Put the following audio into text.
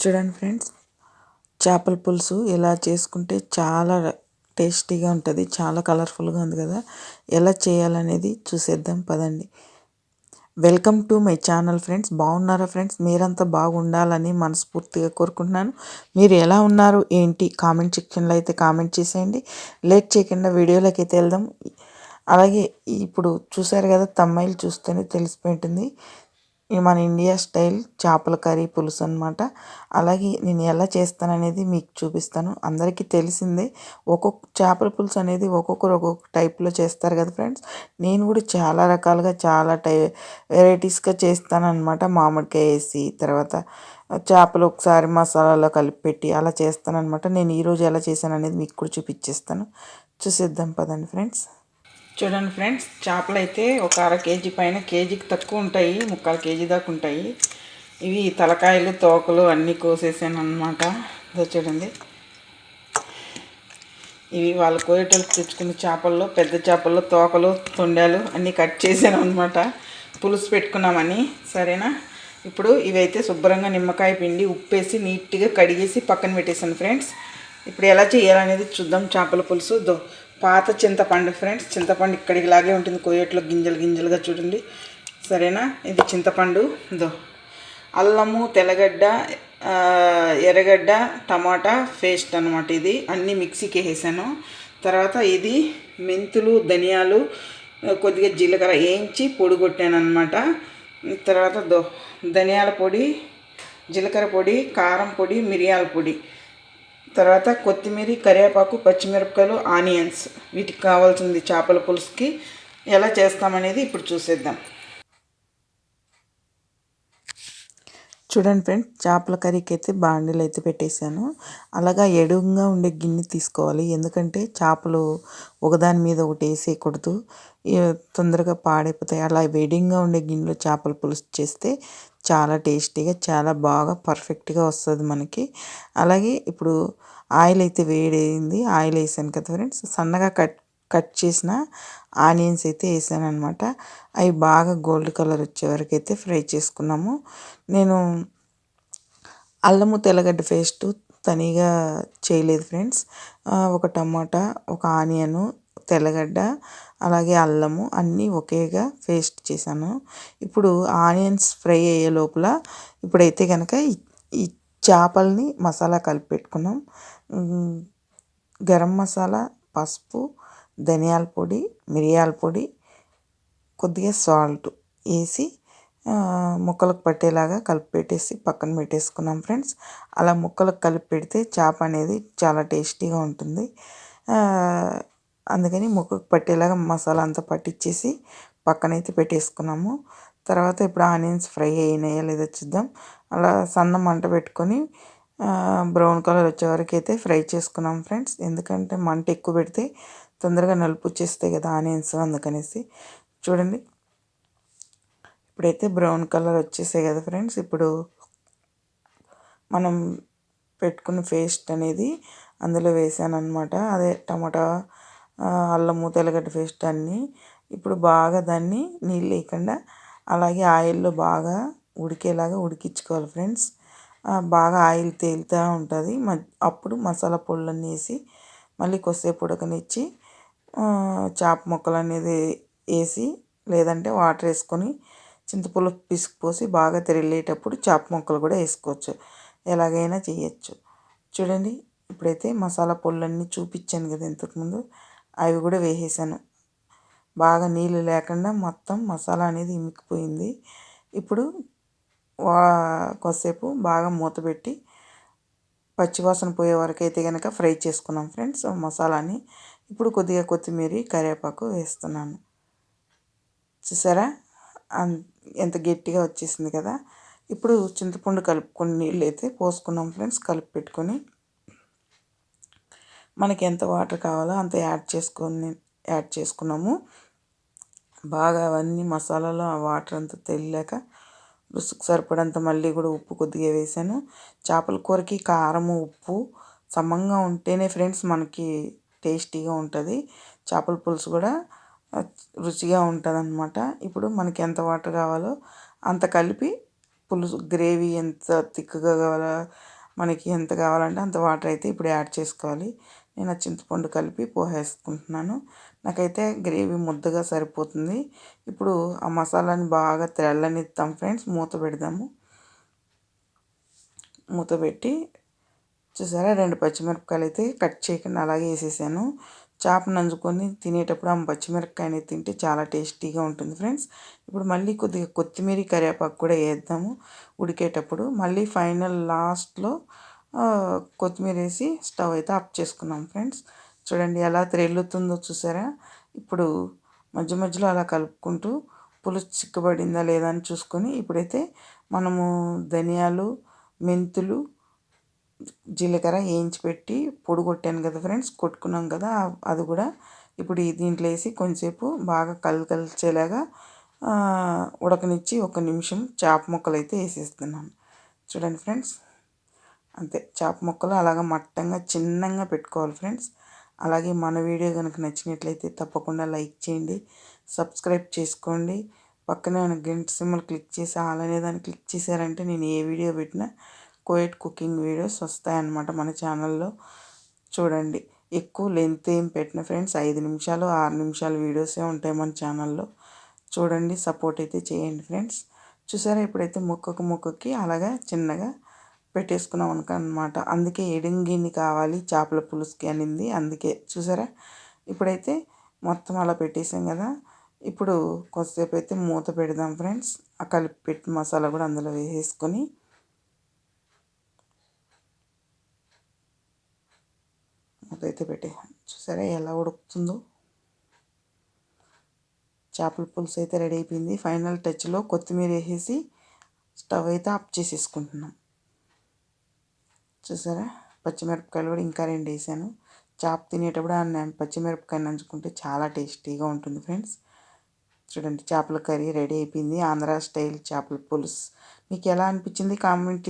చూడండి ఫ్రెండ్స్ చేపల పులుసు ఇలా చేసుకుంటే చాలా టేస్టీగా ఉంటుంది చాలా కలర్ఫుల్గా ఉంది కదా. ఎలా చేయాలనేది చూసేద్దాం పదండి. Welcome to my channel friends బాగున్నారా ఫ్రెండ్స్ మీరంతా బాగుండాలని మనస్ఫూర్తిగా కోరుకుంటున్నాను. మీరు ఎలా ఉన్నారు ఏంటి కామెంట్ సెక్షన్లో అయితే కామెంట్ చేసేయండి. లేట్ చేయకుండా వీడియోలోకి అయితే వెళ్దాం. అలాగే ఇప్పుడు చూసారు కదా తమ్మాయిలు చూస్తేనే తెలిసిపోయింటుంది మన ఇండియా స్టైల్ చేపల కర్రీ పులుసు అనమాట అలాగే నేను ఎలా చేస్తాననేది మీకు చూపిస్తాను. అందరికీ తెలిసిందే ఒక్కొక్క చేపల పులుసు అనేది ఒక్కొక్కరు ఒక్కొక్క టైప్లో చేస్తారు కదా ఫ్రెండ్స్. నేను కూడా చాలా రకాలుగా చాలా టై వెరైటీస్గా చేస్తాను అనమాట మామిడికాయ వేసి తర్వాత చేపలు ఒకసారి మసాలాలో కలిపి పెట్టి అలా చేస్తానమాట నేను ఈరోజు ఎలా చేశాను అనేది మీకు కూడా చూపించేస్తాను చూసేద్దాం పదండి ఫ్రెండ్స్. చూడండి ఫ్రెండ్స్ చేపలు అయితే ఒక అర కేజీ పైన కేజీకి తక్కువ ఉంటాయి ముక్కాలు కేజీ దాకా ఉంటాయి. ఇవి తలకాయలు తోకలు అన్నీ కోసేసాను అనమాట చూడండి. ఇవి వాళ్ళ కోయటలకు తెచ్చుకున్న చేపల్లో పెద్ద చేపల్లో తోకలు తొండాలు అన్నీ కట్ చేశాను అనమాట పులుసు పెట్టుకున్నామని సరేనా? ఇప్పుడు ఇవైతే శుభ్రంగా నిమ్మకాయ పిండి ఉప్పేసి నీట్గా కడిగేసి పక్కన పెట్టేశాను ఫ్రెండ్స్. ఇప్పుడు ఎలా చేయాలనేది చూద్దాం చేపల పులుసు. దో పాత చింతపండు ఫ్రెండ్స్ చింతపండు ఇక్కడికి లాగే ఉంటుంది. కొయ్యట్లో గింజలు గింజలుగా చూడండి. సరేనా? ఇది చింతపండు. దో అల్లము తెల్లగడ్డ ఎర్రగడ్డ టమాటా పేస్ట్ అనమాట ఇది. అన్నీ మిక్సీకి వేసాను. తర్వాత ఇది మెంతులు ధనియాలు కొద్దిగా జీలకర్ర వేయించి పొడి కొట్టాను అనమాట తర్వాత దో ధనియాల పొడి జీలకర్ర పొడి కారం పొడి మిరియాల పొడి. తర్వాత కొత్తిమీర కరివేపాకు పచ్చిమిరపకాయలు ఆనియన్స్. వీటికి కావాల్సింది చేపల పులుసుకి ఎలా చేస్తామనేది ఇప్పుడు చూసేద్దాం. చూడండి ఫ్రెండ్ చేపల కర్రీకి అయితే బాండీలు అయితే పెట్టేశాను. అలాగా ఎడుగుగా ఉండే గిన్నె తీసుకోవాలి. ఎందుకంటే చేపలు ఒకదాని మీద ఒకటి వేసేయకూడదు. తొందరగా పాడైపోతాయి. అలా వేడిగా ఉండే గిన్నెలో చేపల పులుసు చేస్తే చాలా టేస్టీగా చాలా బాగా పర్ఫెక్ట్గా వస్తుంది మనకి. అలాగే ఇప్పుడు ఆయిల్ అయితే వేడైంది. ఆయిల్ వేసాను కదా ఫ్రెండ్స్. సన్నగా కట్ కట్ చేసిన ఆనియన్స్ అయితే వేసాను అనమాట అవి బాగా గోల్డ్ కలర్ వచ్చే వరకు అయితే ఫ్రై చేసుకున్నాము. నేను అల్లము తెల్లగడ్డ పేస్ట్ తనిగా చేయలేదు ఫ్రెండ్స్. ఒక టమాటా ఒక ఆనియను తెల్లగడ్డ అలాగే అల్లము అన్నీ ఒకేగా పేస్ట్ చేశాను. ఇప్పుడు ఆనియన్స్ ఫ్రై అయ్యే లోపల ఇప్పుడైతే కనుక ఈ చేపల్ని మసాలా కలిపి పెట్టుకున్నాం. గరం మసాలా పసుపు ధనియాల పొడి మిరియాల పొడి కొద్దిగా సాల్ట్ వేసి ముక్కలకు పట్టేలాగా కలిపి పెట్టేసి పక్కన పెట్టేసుకున్నాం ఫ్రెండ్స్. అలా ముక్కలకు కలిపి పెడితే చేప అనేది చాలా టేస్టీగా ఉంటుంది. అందుకని ముక్కకు పట్టేలాగా మసాలా అంతా పట్టించేసి పక్కనైతే పెట్టేసుకున్నాము. తర్వాత ఇప్పుడు ఆనియన్స్ ఫ్రై అయినాయా లేదో చూద్దాం. అలా సన్న మంట పెట్టుకొని బ్రౌన్ కలర్ వచ్చేవరకు అయితే ఫ్రై చేసుకున్నాం ఫ్రెండ్స్. ఎందుకంటే మంట ఎక్కువ పెడితే తొందరగా నలుపు వచ్చేస్తాయి కదా ఆనియన్స్ అందుకనేసి. చూడండి. ఇప్పుడైతే బ్రౌన్ కలర్ వచ్చేసాయి కదా ఫ్రెండ్స్. ఇప్పుడు మనం పెట్టుకున్న పేస్ట్ అనేది అందులో వేసాను అనమాట అదే టమాటా అల్లము తెల్లగడ్డ పేస్ట్ అన్నీ ఇప్పుడు బాగా దాన్ని నీళ్ళు లేకుండా అలాగే ఆయిల్లో బాగా ఉడికేలాగా ఉడికించుకోవాలి ఫ్రెండ్స్. బాగా ఆయిల్ తేలుతూ ఉంటుంది. మ అప్పుడు మసాలా పొడులన్నీ వేసి మళ్ళీ కొద్దిసేపు ఉడకనిచ్చి చేప ముక్కలు అనేది వేసి లేదంటే వాటర్ వేసుకొని చింతపులు పిసికిపోసి బాగా తెరిలేటప్పుడు చేప ముక్కలు కూడా వేసుకోవచ్చు. ఎలాగైనా చేయొచ్చు. చూడండి ఇప్పుడైతే మసాలా పొడులన్నీ చూపించాను కదా ఇంతకుముందు. అవి కూడా వేసేసాను. బాగా నీళ్ళు లేకుండా మొత్తం మసాలా అనేది ఇమికిపోయింది. ఇప్పుడు కొద్దిసేపు బాగా మూత పెట్టి పచ్చివాసన పోయే వరకు అయితే కనుక ఫ్రై చేసుకున్నాం ఫ్రెండ్స్ మసాలాని. ఇప్పుడు కొద్దిగా కొత్తిమీర కరివేపాకు వేస్తున్నాను. చూసారా? ఎంత గట్టిగా వచ్చేసింది కదా? ఇప్పుడు చింతపండు కలుపుకొని నీళ్ళు అయితే పోసుకున్నాం ఫ్రెండ్స్ కలిపి పెట్టుకొని. మనకి ఎంత వాటర్ కావాలో అంత యాడ్ చేసుకొని యాడ్ చేసుకున్నాము. బాగా అవన్నీ మసాలాలో ఆ వాటర్ అంతా తెలియక రుసుకు సరిపడంత మళ్ళీ కూడా ఉప్పు కొద్దిగా వేసాను. చేపల కూరకి కారము ఉప్పు సమంగా ఉంటేనే ఫ్రెండ్స్ మనకి టేస్టీగా ఉంటుంది. చేపల పులుసు కూడా రుచిగా ఉంటుంది అనమాట ఇప్పుడు మనకి ఎంత వాటర్ కావాలో అంత కలిపి పులుసు గ్రేవీ ఎంత థిక్గా కావాలో మనకి ఎంత కావాలంటే అంత వాటర్ అయితే ఇప్పుడు యాడ్ చేసుకోవాలి. నేను చింతపండు కలిపి పోసేసుకుంటున్నాను నాకైతే గ్రేవీ ముద్దగా సరిపోతుంది. ఇప్పుడు ఆ మసాలాని బాగా తెల్లనిస్తాం ఫ్రెండ్స్. మూత పెడదాము. మూత పెట్టి చూసారా? రెండు పచ్చిమిరపకాయలు అయితే కట్ చేయకుండా అలాగే వేసేసాను. చేప నంజుకొని తినేటప్పుడు ఆ పచ్చిమిరపకాయని తింటే చాలా టేస్టీగా ఉంటుంది ఫ్రెండ్స్. ఇప్పుడు మళ్ళీ కొద్దిగా కొత్తిమీర కరివేపాకు కూడా వేద్దాము ఉడికేటప్పుడు. మళ్ళీ ఫైనల్ లాస్ట్లో కొత్తిమీర వేసి స్టవ్ అయితే ఆఫ్ చేసుకున్నాం ఫ్రెండ్స్. చూడండి ఎలా త్రెల్లుతుందో చూసారా? ఇప్పుడు మధ్య మధ్యలో అలా కలుపుకుంటూ పులుసు చిక్కబడిందా లేదా అని చూసుకొని ఇప్పుడైతే మనము ధనియాలు మెంతులు జీలకర్ర వేయించి పెట్టి పొడి కొట్టాను కదా ఫ్రెండ్స్ కొట్టుకున్నాం కదా అది కూడా ఇప్పుడు దీంట్లో వేసి కొంచెంసేపు బాగా కలు కలిచేలాగా ఉడకనిచ్చి ఒక నిమిషం చేప ముక్కలు అయితే వేసేస్తున్నాను. చూడండి ఫ్రెండ్స్ అంతే చేప ముక్కలు అలాగ మట్టంగా చిన్నంగా పెట్టుకోవాలి ఫ్రెండ్స్. అలాగే మన వీడియో కనుక నచ్చినట్లయితే తప్పకుండా లైక్ చేయండి సబ్స్క్రైబ్ చేసుకోండి. పక్కనే గంట సింబల్ క్లిక్ చేసి ఆల్ అనే దాన్ని క్లిక్ చేశారంటే నేను ఏ వీడియో పెట్టినా కోయట్ కుకింగ్ వీడియోస్ వస్తాయన్నమాట మన ఛానల్లో. చూడండి ఎక్కువ లెంత్ ఏం పెట్టిన ఫ్రెండ్స్ ఐదు నిమిషాలు ఆరు నిమిషాలు వీడియోసే ఉంటాయి మన ఛానల్లో. చూడండి సపోర్ట్ అయితే చేయండి ఫ్రెండ్స్. చూసారా ఇప్పుడైతే మొక్కకు మొక్కకి అలాగా చిన్నగా పెట్టేసుకున్నాం అనుక అనమాట అందుకే ఎడంగిన్ని కావాలి చేపల పులుసుకి అనింది. అందుకే చూసారా? ఇప్పుడైతే మొత్తం అలా పెట్టేసాం కదా. ఇప్పుడు కొద్దిసేపు అయితే మూత పెడదాం ఫ్రెండ్స్. ఆ కలిపి పెట్టి మసాలా కూడా అందులో వేసేసుకొని మూత అయితే పెట్టే చూసారా ఎలా ఉడుకుతుందో? చేపల పులుసు అయితే రెడీ అయిపోయింది. ఫైనల్ టచ్లో కొత్తిమీర వేసేసి స్టవ్ అయితే ఆఫ్ చేసేసుకుంటున్నాం. చూసారా? పచ్చిమిరపకాయలు కూడా ఇంకా రెండు వేసాను. చేప తినేటప్పుడు ఆ పచ్చిమిరపకాయ నంచుకుంటే చాలా టేస్టీగా ఉంటుంది ఫ్రెండ్స్. చూడండి చేపల కర్రీ రెడీ అయిపోయింది. ఆంధ్ర స్టైల్ చేపల పులుసు. మీకు ఎలా అనిపించింది కామెంట్